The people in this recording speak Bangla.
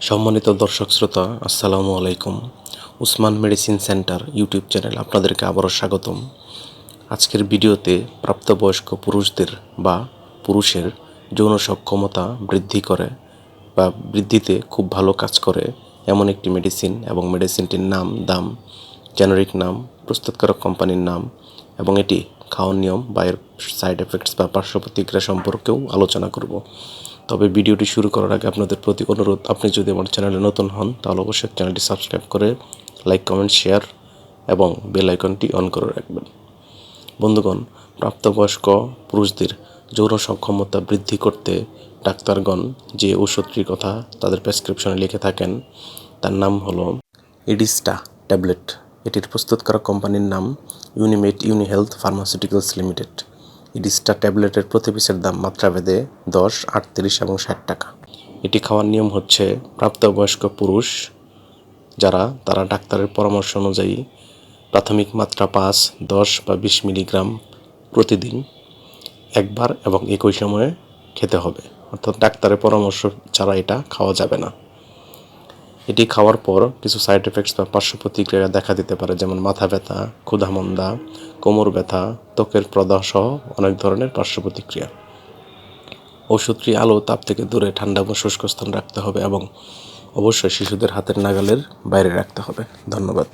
সম্মানিত দর্শক শ্রোতা, আসসালামু আলাইকুম। Usman medicine centre YouTube channel আপনাদেরকে আবারও স্বাগতম। আজকের ভিডিওতে প্রাপ্তবয়স্ক পুরুষদের বা পুরুষের যৌন সক্ষমতা বৃদ্ধি করে বা বৃদ্ধিতে খুব ভালো কাজ করে এমন একটি মেডিসিন এবং মেডিসিনটির নাম, দাম, জেনারিক নাম, প্রস্তুতকারক কোম্পানির নাম এবং এটি খাওয়ার নিয়ম বা এর সাইড এফেক্টস বা পার্শ্ব প্রতিক্রিয়া সম্পর্কেও আলোচনা করব। তবে ভিডিওটি শুরু করার আগে আপনাদের প্রতি অনুরোধ, আপনি যদি আমার চ্যানেলে নতুন হন, তাহলে অবশ্যই চ্যানেলটি সাবস্ক্রাইব করে লাইক, কমেন্ট, শেয়ার এবং বেল আইকনটি অন করে রাখবেন। বন্ধুগণ, প্রাপ্তবয়স্ক পুরুষদের যৌন সক্ষমতা বৃদ্ধি করতে ডাক্তারগণ যে ঔষধটির কথা তাদের প্রেসক্রিপশনে লিখে থাকেন, তার নাম হলো এডিস্টা ট্যাবলেট। এটির প্রস্তুতকারক কোম্পানির নাম Unimate Uni Health Pharmaceuticals Limited. Idista ট্যাবলেটের প্রতি পিসের দাম মাত্রাভেদে দশ, আটত্রিশ এবং ষাট টাকা। এটি খাওয়ার নিয়ম হচ্ছে প্রাপ্তবয়স্ক পুরুষ যারা, তারা ডাক্তারের পরামর্শ অনুযায়ী প্রাথমিক মাত্রা পাঁচ, দশ বা বিশ মিলিগ্রাম প্রতিদিন একবার এবং একই সময়ে খেতে হবে। অর্থাৎ ডাক্তারের পরামর্শ ছাড়া এটা খাওয়া যাবে না। এটি খাওয়ার পর কিছু সাইড এফেক্টস বা পার্শ্ব প্রতিক্রিয়া দেখা দিতে পারে, যেমন মাথা ব্যথা ক্ষুধামন্দা কোমর ব্যথা, ত্বকের প্রদাহ সহ অনেক ধরনের পার্শ্ব প্রতিক্রিয়া। ওষুধটি আলো তাপ থেকে দূরে ঠান্ডা বা শুষ্ক স্থান রাখতে হবে এবং অবশ্যই শিশুদের হাতের নাগালের বাইরে রাখতে হবে। ধন্যবাদ।